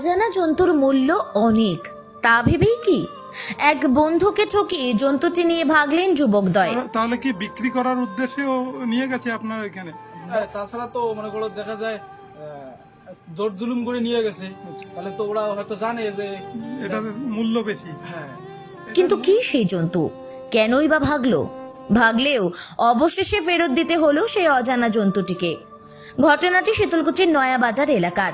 অজানা জন্তুর মূল্য অনেক। তা ভেবেই কি? এক বন্ধুকে ঠকিয়ে জন্তুটি নিয়ে ভাগলেন যুবকদ্বয় তাহলে- তাহলে কি বিক্রি করার উদ্দেশ্যে ও নিয়ে গেছে আপনার এখানে? হ্যাঁ, তাছাড়া তো মনে করো দেখা যায় জোর জুলুম করে নিয়ে গেছে। তাহলে তো ওরা হয়তো জানে যে এটা মূল্য বেশি। হ্যাঁ। কিন্তু কি সেই জন্তু? কেনই বা ভাগলো? ভাগলেও অবশেষে ফেরত দিতে হলো সেই অজানা জন্তুটিকে। ঘটনাটি শীতলকুচির নয়াবাজার এলাকার।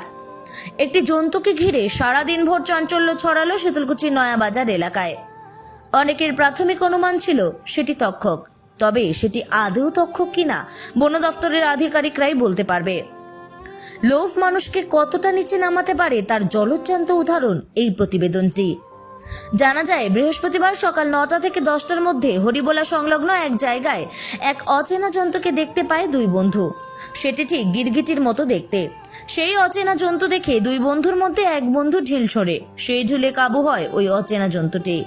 একটি জন্তুকে ঘিরে সারাদিন ভোর চাঞ্চল্য ছড়ালো শীতলকুচির নয়াবাজার এলাকায়। অনেকের প্রাথমিক অনুমান ছিল সেটি তক্ষক, তবে সেটি আদৌ তক্ষক কিনা বন দফতরের আধিকারিকরাই বলতে পারবে। লোভ মানুষকে কতটা নিচে নামাতে পারে তার জলজ্জান্ত উদাহরণ এই প্রতিবেদনটি। জানা যায়, বৃহস্পতিবার সকাল নটা থেকে দশটার মধ্যে হরিবোলা সংলগ্ন এক জায়গায় এক অচেনা জন্তুকে দেখতে পায় দুই বন্ধু। সেটি ঠিক গিরগিটির মতো দেখতে। সেই অচেনা জন্তু দেখে দুই বন্ধুর মধ্যে এক বন্ধু ঢিল ছড়ে। সেই ঝুলে কাবু হয় ওই অচেনা জন্তুটি।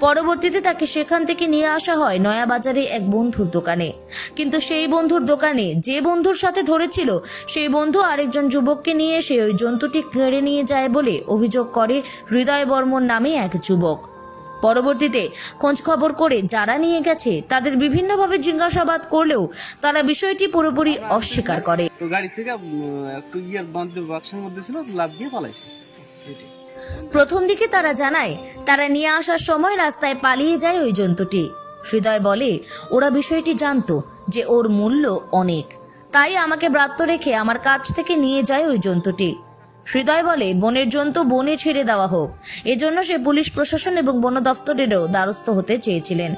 পরবর্তীতে তাকে সেখান থেকে নিয়ে আসা হয় নয়াবাজারে এক বন্ধুর দোকানে। কিন্তু সেই বন্ধুর দোকানে যে বন্ধুর সাথে ধরেছিল, সেই বন্ধু আরেকজন যুবককে নিয়ে এসে ওই জন্তুটি কেড়ে নিয়ে যায় বলে অভিযোগ করে হৃদয় বর্মন নামে এক যুবক। পরবর্তীতে খোঁজ খবর করে যারা নিয়ে গেছে তাদের বিভিন্নভাবে জিজ্ঞাসাবাদ করলেও তারা বিষয়টি পুরোপুরি অস্বীকার করে। তো গাড়ি থেকে একটু ইয়ার বন্ধ বাক্সের মধ্যে ছিল লাভ দিয়ে পালাইছে। প্রথম দিকে তারা জানায় তারা নিয়ে আসার সময় রাস্তায় পালিয়ে যায় ওই জন্তুটি। হৃদয় বলে ওরা বিষয়টি জানতো যে ওর মূল্য অনেক। তাই আমাকে ব্রাত্য রেখে আমার কাছ থেকে নিয়ে যায় ওই জন্তুটি। হৃদয় বলে, বনের জন্তু বনে ছেড়ে দেওয়া হোক। এজন্য সে পুলিশ প্রশাসন এবং বন দফতরেরও দ্বারস্থ হতে চেয়েছিলেন।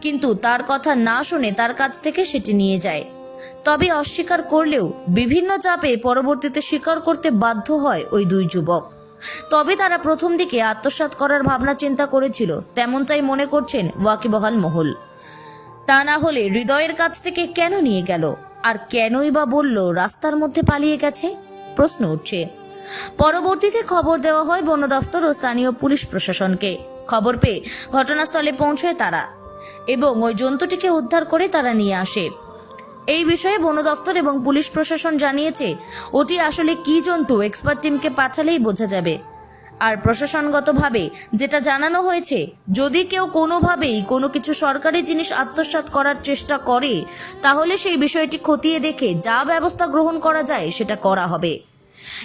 কিন্তু তার কথা না শুনে তার কাছ থেকে সেটি নিয়ে যায়। তবে অস্বীকার করলেও বিভিন্ন চাপে পরবর্তীতে স্বীকার করতে বাধ্য হয় ওই দুই যুবক। তবে তারা প্রথম দিকে আত্মসাৎ করার ভাবনা চিন্তা করেছিল, তেমনটাই মনে করছেন ওয়াকিবহাল মহল। তা না হলে হৃদয়ের কাছ থেকে কেন নিয়ে গেল? আর কেনই বা বলল রাস্তার মধ্যে পালিয়ে গেছে? প্রশ্ন উঠছে। পরবর্তীতে খবর দেওয়া হয় বন দফতর ও স্থানীয় পুলিশ প্রশাসনকে। খবর পেয়ে ঘটনাস্থলে পৌঁছয় তারা এবং ওই জন্তুটিকে উদ্ধার করে তারা নিয়ে আসে। এই বিষয়ে বন দফতর এবং পুলিশ প্রশাসন জানিয়েছে, ওটি আসলে কি জন্তু এক্সপার্ট টিমকে পাঠালেই বোঝা যাবে। আর প্রশাসনগতভাবে যেটা জানানো হয়েছে, যদি কেউ কোনোভাবেই কোনো কিছু সরকারি জিনিস আত্মসাৎ করার চেষ্টা করে, তাহলে সেই বিষয়টি খতিয়ে দেখে যা ব্যবস্থা গ্রহণ করা যায় সেটা করা হবে।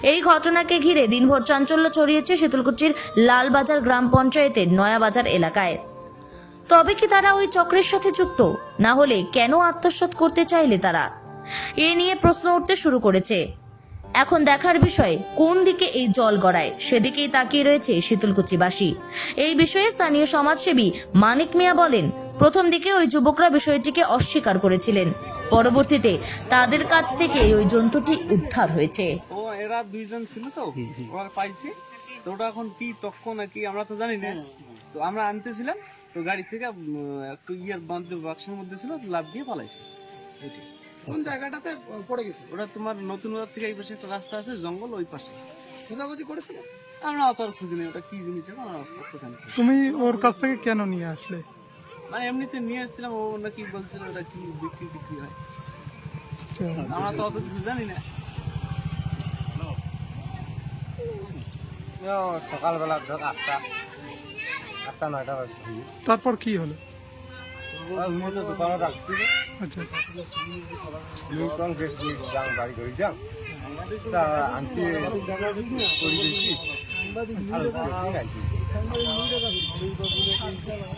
এই ঘটনাকে ঘিরে দিনভর চাঞ্চল্য ছড়িয়েছে শীতলকুচির লালবাজার গ্রাম পঞ্চায়েতের নয়াবাজার এলাকায়। তবে কি তারা ওই চক্রের সাথে যুক্ত? না হলে কেন আত্মসাৎ করতে চাইলে তারা? এ নিয়ে প্রশ্ন উঠতে শুরু করেছে। এখন দেখার বিষয়, কোন দিকে এই জল গড়ায়? সেদিকেই তাকিয়ে রয়েছে শীতলকুচিবাসী। এই বিষয়ে স্থানীয় সমাজসেবী মানিক মিয়া বলেন, প্রথম দিকে ওই যুবকরা বিষয়টিকে অস্বীকার করেছিলেন। পরবর্তীতে তাদের কাছ থেকে ওই জন্তুটি উদ্ধার হয়েছে। এরা দুইজন ছিল তো ওরা পাইছে। তো ওটা এখন কি তক্ষ নাকি আমরা তো জানি না। তো আমরা আনতেছিলাম তো গাড়ি থেকে একটু ইয়ার বন্ধ বাক্সের মধ্যে ছিল লাভ দিয়ে পালাইছে। কোন জায়গাটাতে পড়ে গেছে? ওটা তোমার নতুন বাজার থেকে এই পাশে একটা রাস্তা আছে জঙ্গল ওই পাশে। খোঁজাখুঁজি করেছিল? আমরা অত আর খুঁজি নেই ওটা কি জিনিস। তুমি ওর কাছ থেকে কেন নিয়ে আসলে? মানে এমনিতে নিয়ে এসেছিলাম ও নাকি বলছিল ওটা কি বিক্রি বিক্রি হয়। আচ্ছা। আমরা তো অত কিছু জানি না। সকালবেলা ধর আটটা আটটা নয়টা বাজে। তারপর কি হলো? তো দোকানে রাখছিল আচ্ছা নিউটন গেট দিয়ে বাড়ি ধরে যাং তা আনতে করে দিয়েছি।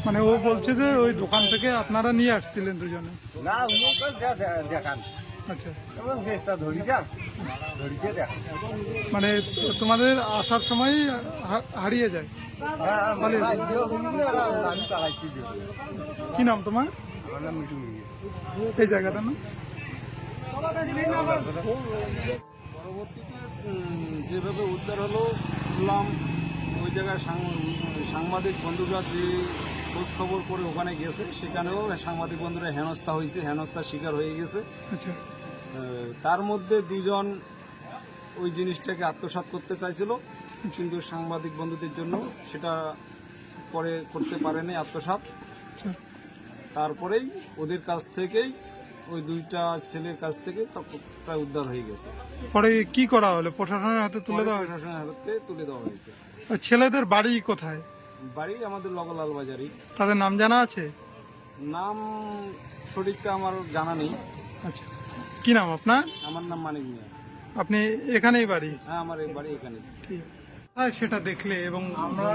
মানে ও বলছে যে ওই দোকান থেকে আপনারা নিয়ে আসছিলেন দুজনে। না দেখান। আচ্ছা। ধরি যাং মানে তোমাদের আসার সময় হারিয়ে যায়। না, কি নাম তোমার। এই জায়গাটার নাম? পরবর্তীতে যেভাবে উদ্ধার হলো শুনলাম ওই জায়গায় সাং- সাংবাদিক বন্ধুরা যে খোঁজ খবর করে ওখানে গেছে সেখানেও সাংবাদিক বন্ধুরা হেনস্থা হয়েছে হেনস্থার শিকার হয়ে গেছে। আচ্ছা। তার মধ্যে দুজন ওই জিনিসটাকে আত্মসাৎ করতে চাইছিল কিন্তু সাংবাদিক বন্ধুদের জন্য সেটা পরে করতে পারেনি আত্মসাৎ। আচ্ছা তারপরেই ওদের কাছ থেকেই ওই দুইটা ছেলের কাছ থেকে তকটা উদ্ধার হয়ে গেছে। পরে কি করা হলো? প্রশাসনের হাতে তুলে দেওয়া? প্রশাসনের হাতে তুলে দেওয়া হয়েছে। ছেলেদের বাড়ি কোথায়? বাড়ি আমাদের লগলাল বাজারই। তাদের নাম জানা আছে? নাম সঠিকটা আমার জানা নেই। আচ্ছা। কি নাম আপনার? আমার নাম মানিক মিয়া। আপনি এখানেই বাড়ি? হ্যাঁ আমার এই বাড়ি এখানে হ্যাঁ সেটা দেখলে এবং আমরা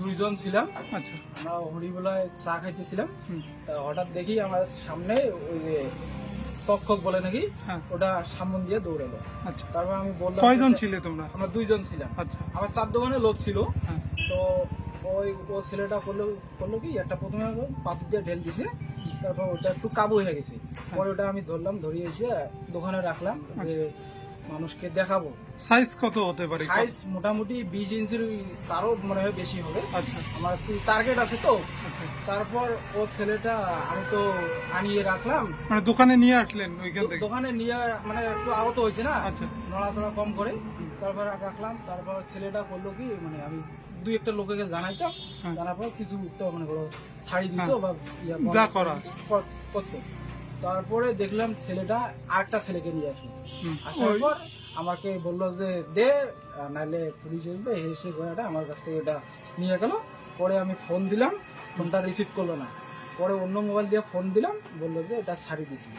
দুইজন ছিলাম। আচ্ছা। আমরা হরিবেলায় চা খাইতেছিলাম। তা হঠাৎ দেখি আমার সামনে ওই যে তক্ষক বলে নাকি হ্যাঁ। ওটা সামন দিয়ে দৌড়ালো। আচ্ছা। তারপর আমি বললাম কয়জন ছিলে তোমরা? আমরা দুইজন ছিলাম। আচ্ছা। আমার চার দোকানে লোক ছিল। হ্যাঁ। তো ওই ও ছেলেটা করল করল কি একটা প্রথমে পাথর দিয়ে ঢেল দিছে। তারপর ওটা একটু কাবু হয়ে গেছে। পরে ওটা আমি ধরলাম ধরিয়ে এসে দোকানে রাখলাম যে মানুষকে দেখাবো। সাইজ কত হতে পারে? সাইজ মোটামুটি বিশ ইঞ্চির তারও মনে হয় বেশি হবে। আচ্ছা। আমার একটু টার্গেট আছে তো। আচ্ছা। তারপর ও ছেলেটা আমি তো আনিয়ে রাখলাম। মানে দোকানে নিয়ে আসলেন ওইখান থেকে? দোকানে নিয়ে মানে একটু আহত হয়েছে না? আচ্ছা। নড়াচড়া কম করে। তারপর রাখলাম। তারপর ছেলেটা করল কি মানে আমি দুই একটা লোকেকে জানাইতাম হ্যাঁ। জানার পর কিছু তো মানে করো ছাড়ি দিত হ্যাঁ। বা যা করা। কর- করতো। তারপরে দেখলাম ছেলেটা আরেকটা ছেলেকে নিয়ে আসলো। আসার পর আমাকে বলল যে দে নাহলে পুলিশ আসবে এসে গোয়াটা আমার কাছ থেকে এটা নিয়ে গেল। পরে আমি ফোন দিলাম ফোনটা রিসিভ করল না। পরে অন্য মোবাইল দিয়ে ফোন দিলাম বলল যে এটা শাড়ি দিছি।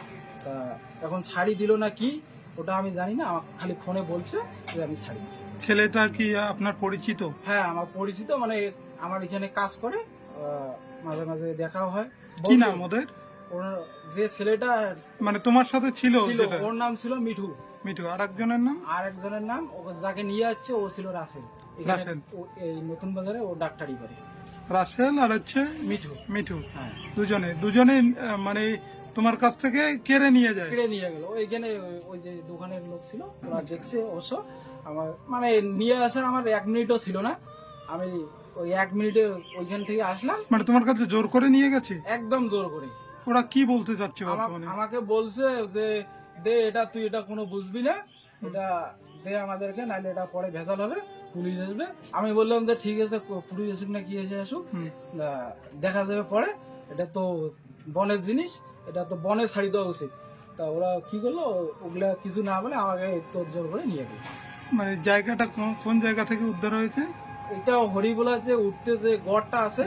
তা এখন শাড়ি দিল না কি ওটা আমি জানি না খালি ফোনে বলছে। আমি দিছি ছেলেটা কি আপনার পরিচিত? হ্যাঁ আমার পরিচিত মানে আমার এখানে কাজ করে মাঝে মাঝে দেখাও হয়। কি। নাম ওদের? যে ছেলেটা মানে তোমার সাথে ছিল ওর নাম ছিল মিঠু। মিঠু আর একজনের নাম? আর একজনের নাম ও যাকে নিয়ে যাচ্ছে ও ছিল রাসেল। রাসেল। এই নতুন বাজারে ও ডাক্তারি করে। রাসেল আর হচ্ছে মিঠু। মিঠু। হ্যাঁ। দুজনে দুজনে মানে তোমার কাছ থেকে কেড়ে নিয়ে যায়। কেড়ে নিয়ে গেল। ওইখানে ওই- যে দোকানের লোক ছিল ওরা দেখছে অবশ্য। আমার মানে নিয়ে আসার আমার এক মিনিটও ছিল না। আমি ওই এক মিনিটে ওইখান থেকে আসলাম। মানে তোমার কাছে জোর করে নিয়ে গেছে? একদম জোর করে। ওরা কি বলতে চাচ্ছে বর্তমানে আমাকে বলছে যে দে এটা তুই এটা কোনো বুঝবি না। এটা দে আমাদেরকে নাহলে এটা পরে ভেজাল হবে পুলিশ আসবে। আমি বললাম যে ঠিক আছে পুলিশ আসুক না কি এসে আসুক দেখা যাবে পরে। এটা তো বনের জিনিস এটা তো বনে ছাড়ি দেওয়া উচিত। তা ওরা কি করল? ওগুলা কিছু না বলে আমাকে তোর জোর করে নিয়ে গেল। মানে জায়গাটা কোন- কোন জায়গা থেকে উদ্ধার হয়েছে? এটা হরিবোলা যে উঠতে যে গড়টা আছে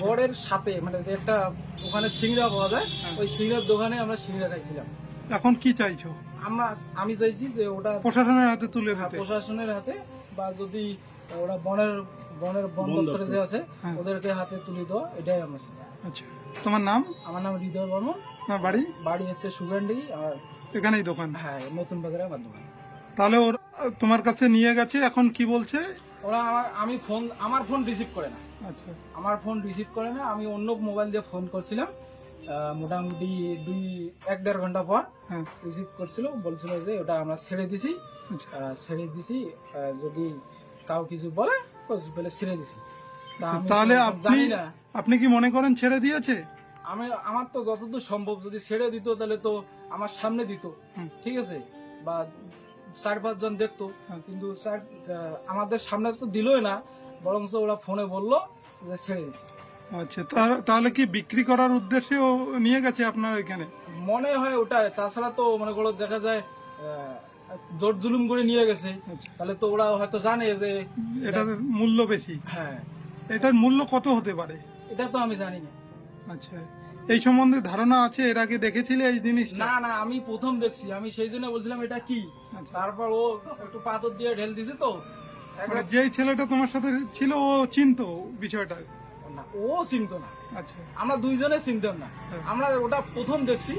গড়ের সাথে মানে যে একটা ওখানে সিংড়া পাওয়া যায় হ্যাঁ। ওই সিংড়ার দোকানে আমরা সিংড়া খাইছিলাম। এখন কি চাইছো? আমরা আমি চাইছি যে ওটা প্রশাসনের হাতে তুলে দিতে। প্রশাসনের হাতে বা যদি ওরা বনের বনের বন দপ্তরে যে আছে হ্যাঁ। ওদেরকে হাতে তুলে দেওয়া এটাই আমার আচ্ছা। তোমার নাম? আমার নাম হৃদয় বর্মন। না বাড়ি? বাড়ি হচ্ছে সুগান্ডি আর এখানেই দোকান? হ্যাঁ নতুন বাজারে আমার দোকান। তাহলে ওর তোমার কাছে নিয়ে গেছে এখন কি বলছে? ওরা আমার আমি ফোন আমার ফোন রিসিভ করে না। আচ্ছা। আমার ফোন রিসিভ করে না আমি অন্য মোবাইল দিয়ে ফোন করছিলাম। মোটামুটি দুই এক দেড় ঘণ্টা পর হ্যাঁ। রিসিভ করছিল বলছিল যে ওটা আমরা ছেড়ে দিছি। আচ্ছা। ছেড়ে দিছি যদি কাউ কিছু বলে বলে ছেড়ে দিছি। তা তাহলে আপনি আপনি কি মনে করেন ছেড়ে দিয়েছে? আমি আমার তো যতদূর সম্ভব যদি ছেড়ে দিত তাহলে তো আমার সামনে দিত। ঠিক আছে? বা চার পাঁচজন দেখতো। কিন্তু আহ, আমাদের সামনে তো দিলই না। বরঞ্চ ওরা ফোনে বলল যে ছেড়ে দিছে আচ্ছা তাহলে কি বিক্রি করার উদ্দেশ্যে ও নিয়ে গেছে আপনার এখানে? মনে হয় ওটা তাছাড়া তো মনে করো দেখা যায় জোর জুলুম করে নিয়ে গেছে। আচ্ছা। তাহলে তো ওরা হয়তো জানে যে এটার মূল্য বেশি। হ্যাঁ। এটার মূল্য কত হতে পারে? এটা তো আমি জানি না। আচ্ছা এই সম্বন্ধে ধারণা আছে? এর আগে দেখেছিলে এই জিনিসটা? না না আমি প্রথম দেখছি। আমি সেই জন্য বলছিলাম এটা কি? আচ্ছা। তারপর ও একটু পাথর দিয়ে ঢেল দিছে তো। মানে যেই ছেলেটা তোমার সাথে ছিল ও চিনতো বিষয়টা? না, ও চিনত না। আচ্ছা। আমরা দুইজনে চিনতাম না। হ্যাঁ। আমরা ওটা প্রথম দেখছি।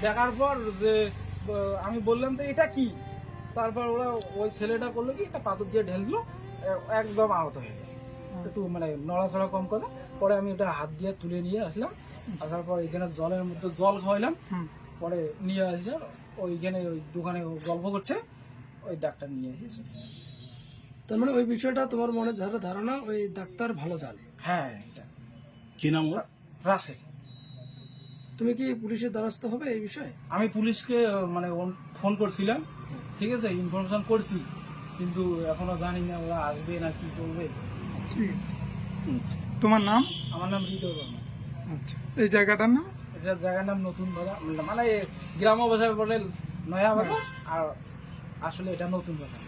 দেখার পর যে আমি বললাম যে এটা কি? তারপর ওরা ওই ছেলেটা করল কি একটা পাথর দিয়ে ঢেল দিল একদম আহত হয়ে গেছে। একটু মানে নড়াচড়া কম করে পরে আমি ওটা হাত দিয়ে তুলে নিয়ে আসলাম। আসার পর এখানে জলের মধ্যে জল খাওয়াইলাম। পরে নিয়ে আসলাম ওইখানে ওই দোকানে গল্প করছে ওই ডাক্তার নিয়ে এসেছে। তার মানে ওই বিষয়টা তোমার মনে ধারা ধারণা ওই ডাক্তার ভালো জানে? হ্যাঁ এটা। কি নাম ওর? রাসেল। তুমি কি পুলিশের দ্বারস্থ হবে এই বিষয়ে? আমি পুলিশকে মানে ফোন করছিলাম। ঠিক আছে ইনফরমেশন করছি কিন্তু এখনও জানি না ওরা আসবে না কি করবে। ঠিক আছে তোমার নাম? আমার নাম হৃদয় বর্মা। আচ্ছা। এই জায়গাটার নাম? এটা জায়গার নাম নতুন বাজার মানে গ্রাম্য ভাষায় বলে নয়া বাজার আর আসলে এটা নতুন বাজার।